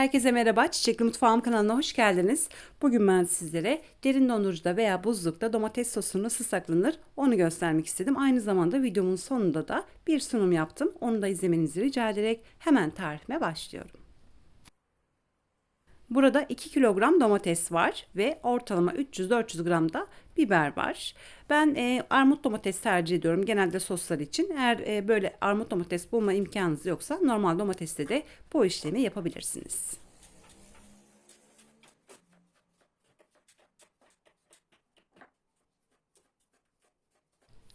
Herkese merhaba, Çiçekli Mutfağım kanalına hoş geldiniz. Bugün ben sizlere derin dondurucuda veya buzlukta domates sosu nasıl saklanır onu göstermek istedim. Aynı zamanda videomun sonunda da bir sunum yaptım. Onu da izlemenizi rica ederek hemen tarifime başlıyorum. Burada 2 kilogram domates var ve ortalama 300-400 gram da biber var. Ben e, armut domates tercih ediyorum genelde soslar için. Eğer e, böyle armut domates bulma imkanınız yoksa normal domatesle de bu işlemi yapabilirsiniz.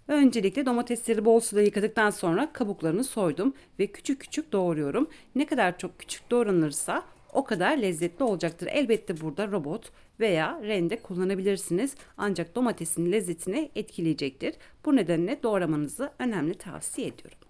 Öncelikle domatesleri bol suda yıkadıktan sonra kabuklarını soydum ve küçük küçük doğruyorum. Ne kadar çok küçük doğranırsa o kadar lezzetli olacaktır. Elbette burada robot veya rende kullanabilirsiniz. Ancak domatesin lezzetini etkileyecektir. Bu nedenle doğramanızı önemli tavsiye ediyorum.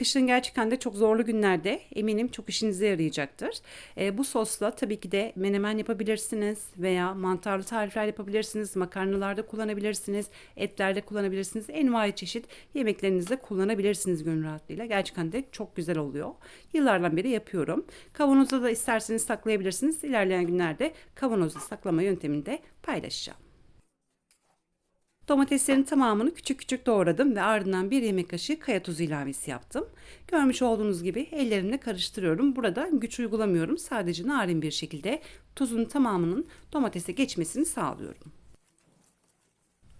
Kışın gerçekten de çok zorlu günlerde eminim çok işinize yarayacaktır. E, bu sosla tabii ki de menemen yapabilirsiniz veya mantarlı tarifler yapabilirsiniz. Makarnalarda kullanabilirsiniz, etlerde kullanabilirsiniz. Envai çeşit yemeklerinizde kullanabilirsiniz gönül rahatlığıyla. Gerçekten de çok güzel oluyor. Yıllardan beri yapıyorum. Kavanozda da isterseniz saklayabilirsiniz. İlerleyen günlerde kavanozda saklama yöntemini de paylaşacağım. Domateslerin tamamını küçük küçük doğradım ve ardından bir yemek kaşığı kaya tuzu ilavesi yaptım. Görmüş olduğunuz gibi ellerimle karıştırıyorum. Burada güç uygulamıyorum. Sadece narin bir şekilde tuzun tamamının domatese geçmesini sağlıyorum.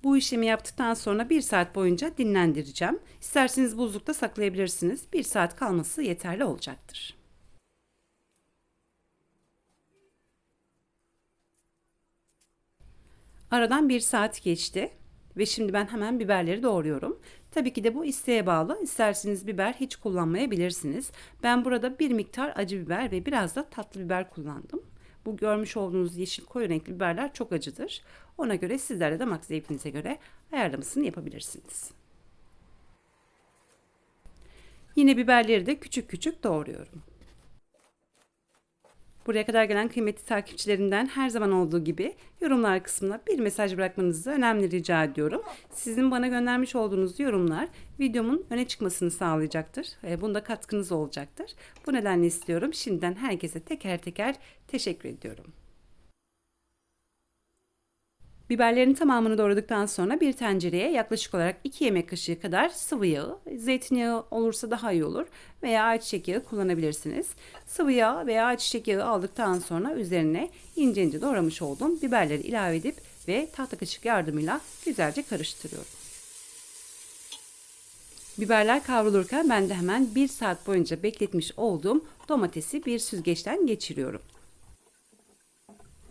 Bu işlemi yaptıktan sonra bir saat boyunca dinlendireceğim. İsterseniz buzlukta saklayabilirsiniz. Bir saat kalması yeterli olacaktır. Aradan bir saat geçti. Ve şimdi ben hemen biberleri doğruyorum. Tabii ki de bu isteğe bağlı. İsterseniz biber hiç kullanmayabilirsiniz. Ben burada bir miktar acı biber ve biraz da tatlı biber kullandım. Bu görmüş olduğunuz yeşil koyu renkli biberler çok acıdır. Ona göre sizler de damak zevkinize göre ayarlamasını yapabilirsiniz. Yine biberleri de küçük küçük doğruyorum. Buraya kadar gelen kıymetli takipçilerinden her zaman olduğu gibi yorumlar kısmına bir mesaj bırakmanızı önemli rica ediyorum. Sizin bana göndermiş olduğunuz yorumlar videomun öne çıkmasını sağlayacaktır. Bunda katkınız olacaktır. Bu nedenle istiyorum. Şimdiden herkese teker teker teşekkür ediyorum. Biberlerin tamamını doğradıktan sonra bir tencereye yaklaşık olarak 2 yemek kaşığı kadar sıvı yağı, zeytinyağı olursa daha iyi olur veya ayçiçek yağı kullanabilirsiniz. Sıvı yağ veya ayçiçek yağı aldıktan sonra üzerine ince ince doğramış olduğum biberleri ilave edip ve tahta kaşık yardımıyla güzelce karıştırıyorum. Biberler kavrulurken ben de hemen 1 saat boyunca bekletmiş olduğum domatesi bir süzgeçten geçiriyorum.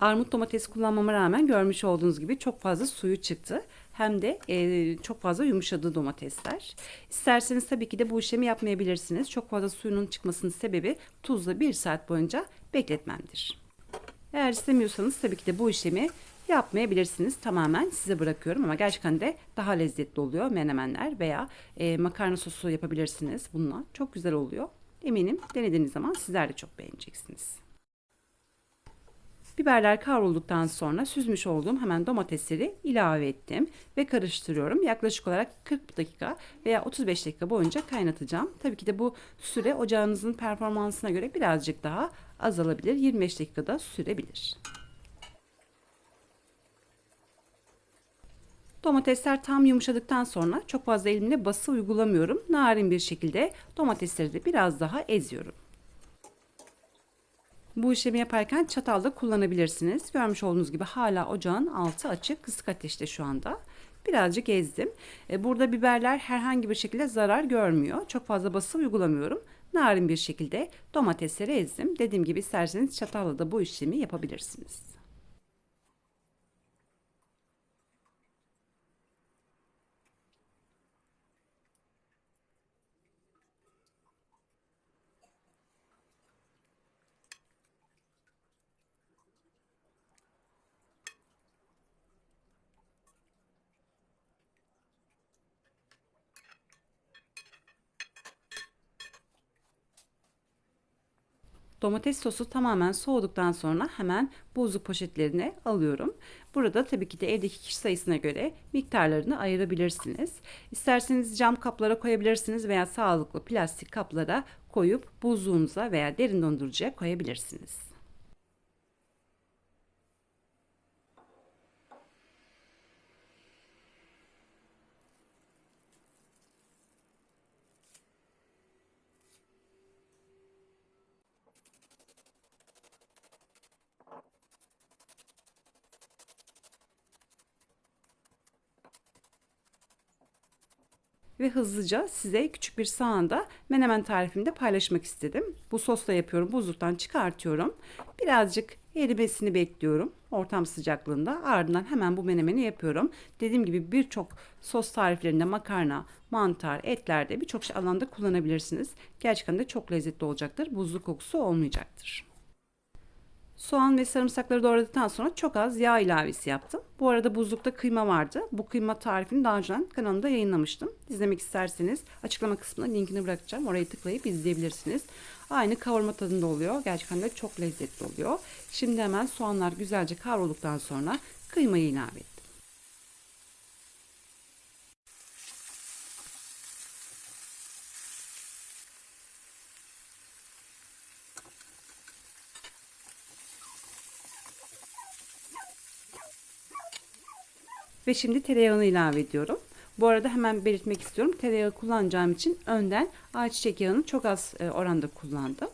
Armut domates kullanmama rağmen görmüş olduğunuz gibi çok fazla suyu çıktı. Hem de e, çok fazla yumuşadı domatesler. İsterseniz tabii ki de bu işlemi yapmayabilirsiniz. Çok fazla suyunun çıkmasının sebebi tuzla bir saat boyunca bekletmemdir. Eğer istemiyorsanız tabii ki de bu işlemi yapmayabilirsiniz. Tamamen size bırakıyorum ama gerçekten de daha lezzetli oluyor menemenler veya e, makarna sosu yapabilirsiniz bununla. Çok güzel oluyor. Eminim denediğiniz zaman sizler de çok beğeneceksiniz. Biberler kavrulduktan sonra süzmüş olduğum hemen domatesleri ilave ettim ve karıştırıyorum. Yaklaşık olarak 40 dakika veya 35 dakika boyunca kaynatacağım. Tabii ki de bu süre ocağınızın performansına göre birazcık daha azalabilir. 25 dakikada sürebilir. Domatesler tam yumuşadıktan sonra çok fazla elimle bası uygulamıyorum. Narin bir şekilde domatesleri de biraz daha eziyorum. Bu işlemi yaparken çatal kullanabilirsiniz. Görmüş olduğunuz gibi hala ocağın altı açık. Kısık ateşte şu anda. Birazcık ezdim. E, burada biberler herhangi bir şekilde zarar görmüyor. Çok fazla bası uygulamıyorum. Narin bir şekilde domatesleri ezdim. Dediğim gibi isterseniz çatalla da bu işlemi yapabilirsiniz. Domates sosu tamamen soğuduktan sonra hemen buzluk poşetlerine alıyorum. Burada tabii ki de evdeki kişi sayısına göre miktarlarını ayırabilirsiniz. İsterseniz cam kaplara koyabilirsiniz veya sağlıklı plastik kaplara koyup buzluğunuza veya derin dondurucuya koyabilirsiniz. Ve hızlıca size küçük bir sahanda menemen tarifimi de paylaşmak istedim. Bu sosla yapıyorum. Buzluktan çıkartıyorum. Birazcık erimesini bekliyorum. Ortam sıcaklığında. Ardından hemen bu menemeni yapıyorum. Dediğim gibi birçok sos tariflerinde makarna, mantar, etlerde birçok şey alanda kullanabilirsiniz. Gerçekten de çok lezzetli olacaktır. Buzlu kokusu olmayacaktır. Soğan ve sarımsakları doğradıktan sonra çok az yağ ilavesi yaptım. Bu arada buzlukta kıyma vardı. Bu kıyma tarifini daha önce kanalımda yayınlamıştım. İzlemek isterseniz açıklama kısmına linkini bırakacağım. Orayı tıklayıp izleyebilirsiniz. Aynı kavurma tadında oluyor. Gerçekten de çok lezzetli oluyor. Şimdi hemen soğanlar güzelce kavrulduktan sonra kıymayı ilave ettim. Ve şimdi tereyağını ilave ediyorum. Bu arada hemen belirtmek istiyorum. Tereyağı kullanacağım için önden ayçiçek yağını çok az e, oranda kullandım.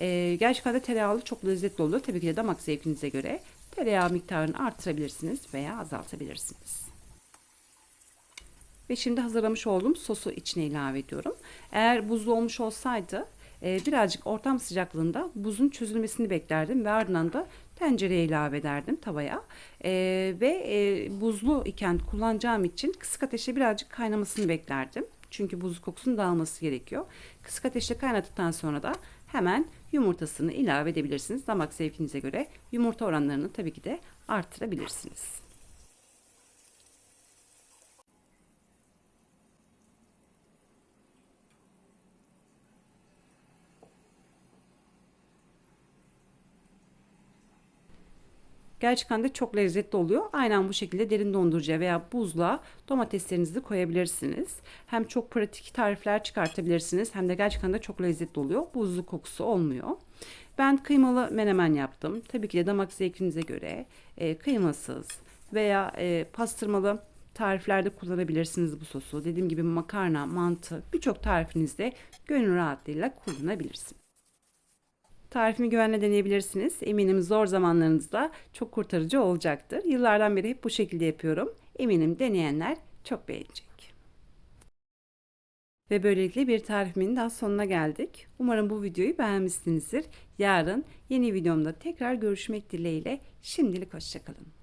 E, gerçekten de tereyağlı çok lezzetli oluyor. Tabii ki de damak zevkinize göre tereyağı miktarını artırabilirsiniz veya azaltabilirsiniz. Ve şimdi hazırlamış olduğum sosu içine ilave ediyorum. Eğer buzlu olmuş olsaydı e, birazcık ortam sıcaklığında buzun çözülmesini beklerdim ve ardından da tencereye ilave ederdim tavaya e, ve e, buzlu iken kullanacağım için kısık ateşte birazcık kaynamasını beklerdim. Çünkü buzlu kokusunun dağılması gerekiyor. Kısık ateşte kaynattıktan sonra da hemen yumurtasını ilave edebilirsiniz. Damak zevkinize göre yumurta oranlarını tabii ki de arttırabilirsiniz. Gerçekten de çok lezzetli oluyor. Aynen bu şekilde derin dondurucuya veya buzluğa domateslerinizi koyabilirsiniz. Hem çok pratik tarifler çıkartabilirsiniz hem de gerçekten de çok lezzetli oluyor. Buzlu kokusu olmuyor. Ben kıymalı menemen yaptım. Tabii ki de damak zevkinize göre e, kıymasız veya e, pastırmalı tariflerde kullanabilirsiniz bu sosu. Dediğim gibi makarna, mantı birçok tarifinizde gönül rahatlığıyla kullanabilirsiniz. Tarifimi güvenle deneyebilirsiniz. Eminim zor zamanlarınızda çok kurtarıcı olacaktır. Yıllardan beri hep bu şekilde yapıyorum. Eminim deneyenler çok beğenecek. Ve böylelikle bir tarifimin daha sonuna geldik. Umarım bu videoyu beğenmişsinizdir. Yarın yeni videomda tekrar görüşmek dileğiyle. Şimdilik hoşçakalın.